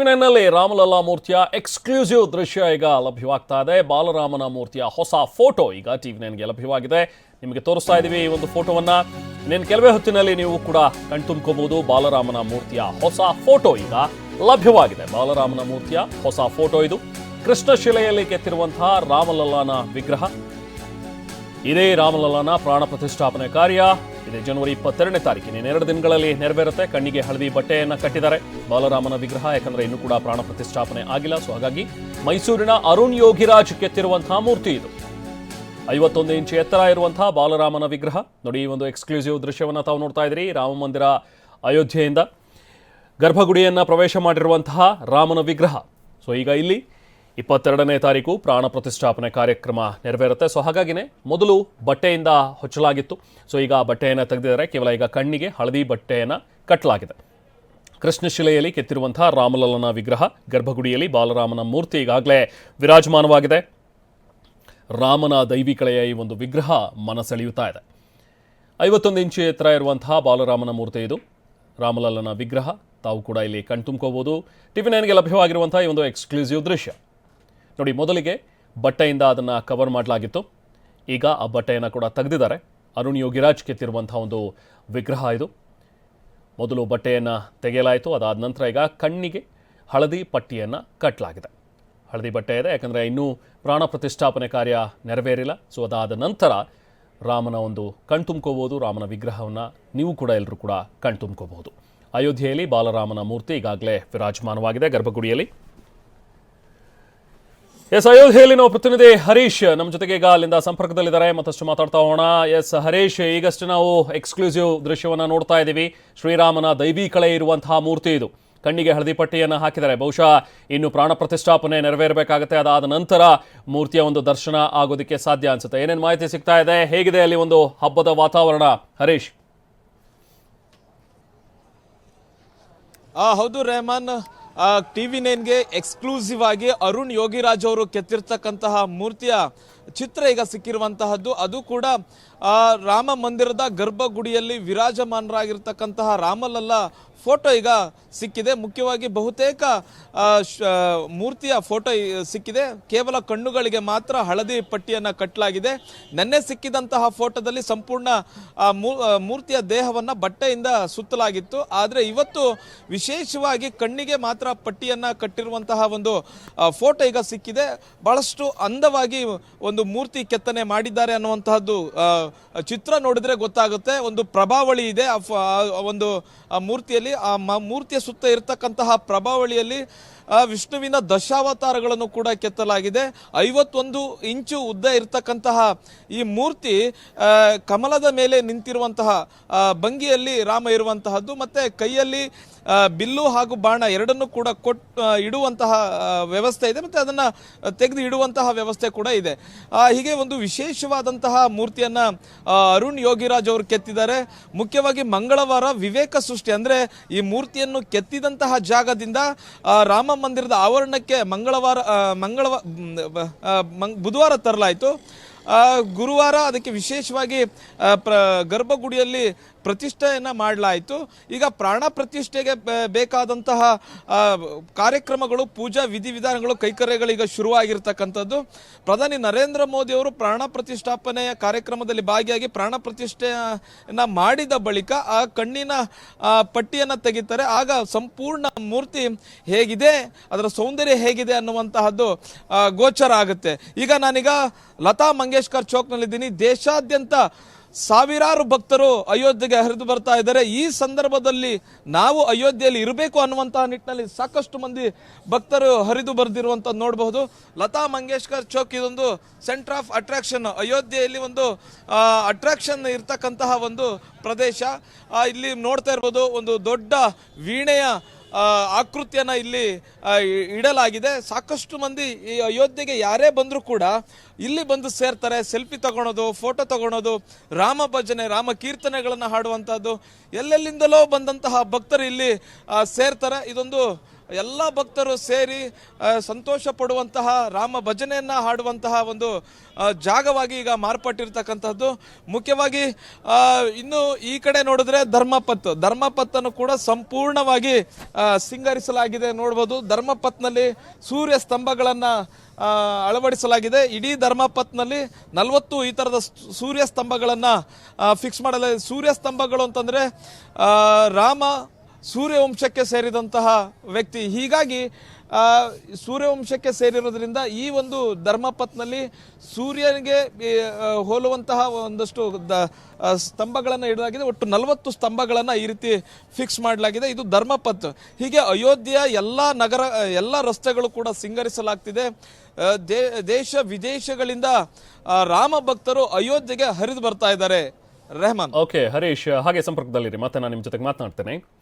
TV ನೈನ್ನಲ್ಲಿ Ram Lalla ಮೂರ್ತಿಯ exclusive ದೃಶ್ಯ ಈಗ ಲಭ್ಯವಾಗ್ತಾ ಇದೆ. ಬಾಲರಾಮನ ಮೂರ್ತಿಯ ಹೊಸ ಫೋಟೋ ಈಗ ಟಿವಿ ನೈನ್ಗೆ ಲಭ್ಯವಾಗಿದೆ. ನಿಮಗೆ ತೋರಿಸ್ತಾ ಇದ್ದೀವಿ ಈ ಒಂದು ಫೋಟೋವನ್ನು. ಇನ್ನೇನು ಕೆಲವೇ ಹೊತ್ತಿನಲ್ಲಿ ನೀವು ಕೂಡ ಕಣ್ತುಂಬ್ಕೋಬಹುದು. ಬಾಲರಾಮನ ಮೂರ್ತಿಯ ಹೊಸ ಫೋಟೋ ಈಗ ಲಭ್ಯವಾಗಿದೆ. ಬಾಲರಾಮನ ಮೂರ್ತಿಯ ಹೊಸ ಫೋಟೋ ಇದು. ಕೃಷ್ಣಶಿಲೆಯಲ್ಲಿ ಕೆತ್ತಿರುವಂತಹ ರಾಮಲಲ್ಲಾನ ವಿಗ್ರಹ. ಇದೇ ರಾಮಲಲ್ಲಾನ ಪ್ರಾಣ ಪ್ರತಿಷ್ಠಾಪನೆ ಕಾರ್ಯ. ಇದೇ ಜನವರಿ ಇಪ್ಪತ್ತೆರಡನೇ ತಾರೀಕಿನ ಎರಡು ದಿನಗಳಲ್ಲಿ ನೆರವೇರುತ್ತೆ. ಕಣ್ಣಿಗೆ ಹಳದಿ ಬಟ್ಟೆಯನ್ನು ಕಟ್ಟಿದ್ದಾರೆ. ಬಾಲರಾಮನ ವಿಗ್ರಹ, ಯಾಕಂದ್ರೆ ಇನ್ನೂ ಕೂಡ ಪ್ರಾಣ ಪ್ರತಿಷ್ಠಾಪನೆ ಆಗಿಲ್ಲ. ಸೊ ಹಾಗಾಗಿ ಮೈಸೂರಿನ ಅರುಣ್ ಯೋಗಿರಾಜ್ ಕೆತ್ತಿರುವಂತಹ ಮೂರ್ತಿ ಇದು. ಐವತ್ತೊಂದು ಇಂಚು ಎತ್ತರ ಇರುವಂತಹ ಬಾಲರಾಮನ ವಿಗ್ರಹ. ನೋಡಿ ಒಂದು ಎಕ್ಸ್ಕ್ಲೂಸಿವ್ ದೃಶ್ಯವನ್ನು ತಾವು ನೋಡ್ತಾ ಇದ್ರಿ ರಾಮ ಮಂದಿರ ಅಯೋಧ್ಯೆಯಿಂದ ಗರ್ಭಗುಡಿಯನ್ನು ಪ್ರವೇಶ ಮಾಡಿರುವಂತಹ ರಾಮನ ವಿಗ್ರಹ. ಸೊ ಈಗ ಇಲ್ಲಿ ಇಪ್ಪತ್ತೆರಡನೇ ತಾರೀಕು ಪ್ರಾಣ ಪ್ರತಿಷ್ಠಾಪನೆ ಕಾರ್ಯಕ್ರಮ ನೆರವೇರುತ್ತೆ. ಸೊ ಹಾಗಾಗಿನೇ ಮೊದಲು ಬಟ್ಟೆಯಿಂದ ಹೊಚ್ಚಲಾಗಿತ್ತು. ಸೊ ಈಗ ಬಟ್ಟೆಯನ್ನು ತೆಗೆದಿದ್ದಾರೆ. ಕೇವಲ ಈಗ ಕಣ್ಣಿಗೆ ಹಳದಿ ಬಟ್ಟೆಯನ್ನು ಕಟ್ಟಲಾಗಿದೆ ಕೃಷ್ಣಶಿಲೆಯಲ್ಲಿ ಕೆತ್ತಿರುವಂತಹ ರಾಮಲಲ್ಲನ ವಿಗ್ರಹ, ಗರ್ಭಗುಡಿಯಲ್ಲಿ ಬಾಲರಾಮನ ಮೂರ್ತಿ ಈಗಾಗಲೇ ವಿರಾಜಮಾನವಾಗಿದೆ. ರಾಮನ ದೈವಿಕಳೆಯ ಈ ಒಂದು ವಿಗ್ರಹ ಮನಸೆಳೆಯುತ್ತಾ ಇದೆ. ಐವತ್ತೊಂದು ಇಂಚು ಎತ್ತರ ಇರುವಂತಹ ಬಾಲರಾಮನ ಮೂರ್ತಿ ಇದು. ರಾಮಲಲ್ಲನ ವಿಗ್ರಹ, ತಾವು ಕೂಡ ಇಲ್ಲಿ ಕಣ್ತುಂಬ್ಕೋಬೋದು. ಟಿವಿ ನೈನ್ಗೆ ಲಭ್ಯವಾಗಿರುವಂತಹ ಈ ಒಂದು ಎಕ್ಸ್ಕ್ಲೂಸಿವ್ ದೃಶ್ಯ. ನೋಡಿ, ಮೊದಲಿಗೆ ಬಟ್ಟೆಯಿಂದ ಅದನ್ನು ಕವರ್ ಮಾಡಲಾಗಿತ್ತು. ಈಗ ಆ ಬಟ್ಟೆಯನ್ನು ಕೂಡ ತೆಗೆದಿದ್ದಾರೆ. ಅರುಣ್ ಯೋಗಿರಾಜ್ ಕೆತ್ತಿರುವಂಥ ಒಂದು ವಿಗ್ರಹ ಇದು. ಮೊದಲು ಬಟ್ಟೆಯನ್ನು ತೆಗೆಯಲಾಯಿತು. ಅದಾದ ನಂತರ ಈಗ ಕಣ್ಣಿಗೆ ಹಳದಿ ಪಟ್ಟಿಯನ್ನು ಕಟ್ಟಲಾಗಿದೆ ಹಳದಿ ಬಟ್ಟೆ ಇದೆ, ಯಾಕಂದರೆ ಇನ್ನೂ ಪ್ರಾಣ ಪ್ರತಿಷ್ಠಾಪನೆ ಕಾರ್ಯ ನೆರವೇರಿಲ್ಲ. ಸೊ ಅದಾದ ನಂತರ ರಾಮನ ಒಂದು ಕಣ್ತುಂಬ್ಕೋಬೋದು ರಾಮನ ವಿಗ್ರಹವನ್ನು ನೀವು ಕೂಡ ಎಲ್ಲರೂ ಕೂಡ ಕಣ್ತುಂಬ್ಕೋಬಹುದು ಅಯೋಧ್ಯೆಯಲ್ಲಿ ಬಾಲರಾಮನ ಮೂರ್ತಿ ಈಗಾಗಲೇ ವಿರಾಜಮಾನವಾಗಿದೆ ಗರ್ಭಗುಡಿಯಲ್ಲಿ. ಎಸ್ ಅಯೋಧ್ಯೆಯಲ್ಲಿ ನಾವು ಪ್ರತಿನಿಧಿ ಹರೀಶ್ ನಮ್ಮ ಜೊತೆಗೆ ಈಗ ಅಲ್ಲಿಂದ ಸಂಪರ್ಕದಲ್ಲಿದ್ದಾರೆ. ಮತ್ತಷ್ಟು ಮಾತಾಡ್ತಾ ಹೋಗೋಣ. ಎಸ್ ಹರೀಶ್ ಈಗಷ್ಟೇ ನಾವು ಎಕ್ಸ್ಕ್ಲೂಸಿವ್ ದೃಶ್ಯವನ್ನು ನೋಡ್ತಾ ಇದ್ದೀವಿ. ಶ್ರೀರಾಮನ ದೈವಿ ಕಳೆ ಇರುವಂತಹ ಮೂರ್ತಿ ಇದು. ಕಣ್ಣಿಗೆ ಹಳದಿ ಪಟ್ಟಿಯನ್ನು ಹಾಕಿದ್ದಾರೆ. ಬಹುಶಃ ಇನ್ನು ಪ್ರಾಣ ಪ್ರತಿಷ್ಠಾಪನೆ ನೆರವೇರಬೇಕಾಗುತ್ತೆ. ಅದಾದ ನಂತರ ಮೂರ್ತಿಯ ಒಂದು ದರ್ಶನ ಆಗೋದಕ್ಕೆ ಸಾಧ್ಯ ಅನ್ಸುತ್ತೆ. ಏನೇನು ಮಾಹಿತಿ ಸಿಗ್ತಾ ಇದೆ? ಹೇಗಿದೆ ಅಲ್ಲಿ ಒಂದು ಹಬ್ಬದ ವಾತಾವರಣ? ಹರೀಶ್. ಹೌದು ರೆಹಮಾನ್ ಟಿವಿ ನೈನ್ಗೆ ಎಕ್ಸ್ಕ್ಲೂಸಿವ್ ಆಗಿ ಅರುಣ್ ಯೋಗಿರಾಜ್ ಅವರು ಕೆತ್ತಿರ್ತಕ್ಕಂತಹ ಮೂರ್ತಿಯ ಚಿತ್ರ ಈಗ ಸಿಕ್ಕಿರುವಂತಹದ್ದು. ಅದು ಕೂಡ ರಾಮ ಮಂದಿರದ ಗರ್ಭಗುಡಿಯಲ್ಲಿ ವಿರಾಜಮಾನರಾಗಿರ್ತಕ್ಕಂತಹ ರಾಮಲಲ್ಲ ಫೋಟೋ ಈಗ ಸಿಕ್ಕಿದೆ. ಮುಖ್ಯವಾಗಿ ಬಹುತೇಕ ಮೂರ್ತಿಯ ಫೋಟೋ ಸಿಕ್ಕಿದೆ. ಕೇವಲ ಕಣ್ಣುಗಳಿಗೆ ಮಾತ್ರ ಹಳದಿ ಪಟ್ಟಿಯನ್ನು ಕಟ್ಟಲಾಗಿದೆ ನೆನ್ನೆ ಸಿಕ್ಕಿದಂತಹ ಫೋಟೋದಲ್ಲಿ ಸಂಪೂರ್ಣ ಆ, ಮೂರ್ತಿಯ ದೇಹವನ್ನು ಬಟ್ಟೆಯಿಂದ ಸುತ್ತಲಾಗಿತ್ತು. ಆದರೆ ಇವತ್ತು ವಿಶೇಷವಾಗಿ ಕಣ್ಣಿಗೆ ಮಾತ್ರ ಪಟ್ಟಿಯನ್ನು ಕಟ್ಟಿರುವಂತಹ ಒಂದು ಫೋಟೋ ಈಗ ಸಿಕ್ಕಿದೆ. ಬಹಳಷ್ಟು ಅಂದವಾಗಿ ಒಂದು ಮೂರ್ತಿ ಕೆತ್ತನೆ ಮಾಡಿದ್ದಾರೆ ಅನ್ನುವಂತಹದ್ದು ಆ, ಚಿತ್ರ ನೋಡಿದ್ರೆ ಗೊತ್ತಾಗುತ್ತೆ. ಒಂದು ಪ್ರಭಾವಳಿ ಇದೆ. ಒಂದು ಮೂರ್ತಿಯಲ್ಲಿ ಆ ಮೂರ್ತಿಯ ಸುತ್ತ ಇರತಕ್ಕಂತಹ ಪ್ರಭಾವಳಿಯಲ್ಲಿ ವಿಷ್ಣುವಿನ ದಶಾವತಾರಗಳನ್ನು ಕೂಡ ಕೆತ್ತಲಾಗಿದೆ. ಐವತ್ತೊಂದು ಇಂಚು ಉದ್ದ ಇರತಕ್ಕಂತಹ ಈ ಮೂರ್ತಿ ಕಮಲದ ಮೇಲೆ ನಿಂತಿರುವಂತಹ ಭಂಗಿಯಲ್ಲಿ ರಾಮ ಇರುವಂತಹದ್ದು, ಮತ್ತೆ ಕೈಯಲ್ಲಿ ಬಿಲ್ಲು ಹಾಗೂ ಬಾಣ ಎರಡನ್ನು ಕೂಡ ಕೊಟ್ ಇಡುವಂತಹ ವ್ಯವಸ್ಥೆ ಇದೆ, ಮತ್ತೆ ಅದನ್ನ ತೆಗೆದು ಇಡುವಂತಹ ವ್ಯವಸ್ಥೆ ಕೂಡ ಇದೆ. ಹೀಗೆ ಒಂದು ವಿಶೇಷವಾದಂತಹ ಮೂರ್ತಿಯನ್ನ ಅರುಣ್ ಯೋಗಿರಾಜ್ ಅವರು ಕೆತ್ತಿದ್ದಾರೆ. ಮುಖ್ಯವಾಗಿ ಮಂಗಳವಾರ ವಿವೇಕ ಸೃಷ್ಟಿ, ಅಂದ್ರೆ ಈ ಮೂರ್ತಿಯನ್ನು ಕೆತ್ತಿದಂತಹ ಜಾಗದಿಂದ ರಾಮ ಮಂದಿರದ ಆವರಣಕ್ಕೆ ಮಂಗಳವಾರ ಆ, ಮಂಗಳವ ಮ್, ಬ- ಆ, ಮಂಗ್- ಬುಧವಾರ ತರಲಾಯಿತು. ಗುರುವಾರ ಅದಕ್ಕೆ ವಿಶೇಷವಾಗಿ ಪ್ರ ಗರ್ಭಗುಡಿಯಲ್ಲಿ ಪ್ರತಿಷ್ಠೆಯನ್ನ ಮಾಡಲಾಯಿತು. ಈಗ ಪ್ರಾಣ ಪ್ರತಿಷ್ಠೆಗೆ ಬೇಕಾದಂತಹ ಕಾರ್ಯಕ್ರಮಗಳು, ಪೂಜಾ ವಿಧಿವಿಧಾನಗಳು, ಕೈಕರ್ಯಗಳು ಈಗ ಶುರುವಾಗಿರ್ತಕ್ಕಂಥದ್ದು. ಪ್ರಧಾನಿ ನರೇಂದ್ರ ಮೋದಿ ಅವರು ಪ್ರಾಣ ಪ್ರತಿಷ್ಠಾಪನೆಯ ಕಾರ್ಯಕ್ರಮದಲ್ಲಿ ಭಾಗಿಯಾಗಿ ಪ್ರಾಣ ಪ್ರತಿಷ್ಠೆಯನ್ನು ಮಾಡಿದ ಬಳಿಕ ಆ ಕಣ್ಣಿನ ಪಟ್ಟಿಯನ್ನ ತೆಗಿತಾರೆ. ಆಗ ಸಂಪೂರ್ಣ ಮೂರ್ತಿ ಹೇಗಿದೆ, ಅದರ ಸೌಂದರ್ಯ ಹೇಗಿದೆ ಅನ್ನುವಂತಹದ್ದು ಗೋಚರ ಆಗುತ್ತೆ. ಈಗ ನಾನೀಗ ಲತಾ ಮಂಗೇಶ್ಕರ್ ಚೌಕ್ನಲ್ಲಿದ್ದೀನಿ. ದೇಶಾದ್ಯಂತ ಸಾವಿರಾರು ಭಕ್ತರು ಅಯೋಧ್ಯೆಗೆ ಹರಿದು ಬರ್ತಾ ಇದ್ದಾರೆ. ಈ ಸಂದರ್ಭದಲ್ಲಿ ನಾವು ಅಯೋಧ್ಯೆಯಲ್ಲಿ ಇರಬೇಕು ಅನ್ನುವಂತಹ ನಿಟ್ಟಿನಲ್ಲಿ ಸಾಕಷ್ಟು ಮಂದಿ ಭಕ್ತರು ಹರಿದು ಬರೆದಿರುವಂತ ನೋಡಬಹುದು. ಲತಾ ಮಂಗೇಶ್ಕರ್ ಚೌಕ್ ಇದೊಂದು ಸೆಂಟರ್ ಆಫ್ ಅಟ್ರಾಕ್ಷನ್ ಅಯೋಧ್ಯೆಯಲ್ಲಿ ಒಂದು ಅಟ್ರಾಕ್ಷನ್ ಇರ್ತಕ್ಕಂತಹ ಒಂದು ಪ್ರದೇಶ. ಇಲ್ಲಿ ನೋಡ್ತಾ ಇರ್ಬೋದು, ಒಂದು ದೊಡ್ಡ ವೀಣೆಯ ಆಕೃತಿಯನ್ನ ಇಲ್ಲಿ ಇಡಲಾಗಿದೆ. ಸಾಕಷ್ಟು ಮಂದಿ ಈ ಅಯೋಧ್ಯೆಗೆ ಯಾರೇ ಬಂದರೂ ಕೂಡ ಇಲ್ಲಿ ಬಂದು ಸೇರ್ತಾರೆ, ಸೆಲ್ಫಿ ತಗೊಳೋದು, ಫೋಟೋ ತಗೊಳೋದು, ರಾಮ ಭಜನೆ, ರಾಮ ಕೀರ್ತನೆಗಳನ್ನು ಹಾಡುವಂಥದ್ದು ಎಲ್ಲೆಲ್ಲಿಂದಲೋ ಬಂದಂತಹ ಭಕ್ತರು ಇಲ್ಲಿ ಸೇರ್ತಾರೆ. ಇದೊಂದು ಎಲ್ಲ ಭಕ್ತರು ಸೇರಿ ಸಂತೋಷ ಪಡುವಂತಹ ರಾಮ ಭಜನೆಯನ್ನು ಹಾಡುವಂತಹ ಒಂದು ಜಾಗವಾಗಿ ಈಗ ಮಾರ್ಪಟ್ಟಿರ್ತಕ್ಕಂಥದ್ದು ಮುಖ್ಯವಾಗಿ ಇನ್ನು ಈ ಕಡೆ ನೋಡಿದ್ರೆ ಧರ್ಮಪತ್. ಧರ್ಮಪತ್ತನ್ನು ಕೂಡ ಸಂಪೂರ್ಣವಾಗಿ ಸಿಂಗರಿಸಲಾಗಿದೆ ನೋಡ್ಬೋದು. ಧರ್ಮಪತ್ನಲ್ಲಿ ಸೂರ್ಯ ಸ್ತಂಭಗಳನ್ನ ಅಳವಡಿಸಲಾಗಿದೆ. ಇಡೀ ಧರ್ಮಪತ್ನಲ್ಲಿ ನಲವತ್ತು ಈ ಥರದ ಸೂರ್ಯ ಸ್ತಂಭಗಳನ್ನು ಫಿಕ್ಸ್ ಮಾಡಲಾಗಿದೆ. ಸೂರ್ಯ ಸ್ತಂಭಗಳು ಅಂತಂದರೆ ರಾಮ ಸೂರ್ಯವಂಶಕ್ಕೆ ಸೇರಿದಂತಹ ವ್ಯಕ್ತಿ. ಹೀಗಾಗಿ ಸೂರ್ಯವಂಶಕ್ಕೆ ಸೇರಿರೋದ್ರಿಂದ ಈ ಒಂದು ಧರ್ಮಪತ್ನಲ್ಲಿ ಸೂರ್ಯನಿಗೆ ಹೋಲುವಂತಹ ಒಂದಷ್ಟು ದ- ಸ್ತಂಭಗಳನ್ನು ಇಡಲಾಗಿದೆ. ಒಟ್ಟು ನಲವತ್ತು ಸ್ತಂಭಗಳನ್ನು ಈ ರೀತಿ ಫಿಕ್ಸ್ ಮಾಡಲಾಗಿದೆ. ಇದು ಧರ್ಮಪತ್. ಹೀಗೆ ಅಯೋಧ್ಯೆಯ ಎಲ್ಲ ನಗರ, ಎಲ್ಲ ರಸ್ತೆಗಳು ಕೂಡ ಸಿಂಗರಿಸಲಾಗ್ತಿದೆ. ದೇ- ದೇಶ ವಿದೇಶಗಳಿಂದ ರಾಮ ಭಕ್ತರು ಅಯೋಧ್ಯೆಗೆ ಹರಿದು ಬರ್ತಾ ಇದ್ದಾರೆ. ರೆಹಮಾನ್. ಓಕೆ, ಹರೀಶ್, ಹಾಗೆ ಸಂಪರ್ಕದಲ್ಲಿರಿ. ಮತ್ತೆ ನಾನು ನಿಮ್ಮ ಜೊತೆಗೆ ಮಾತನಾಡ್ತೇನೆ.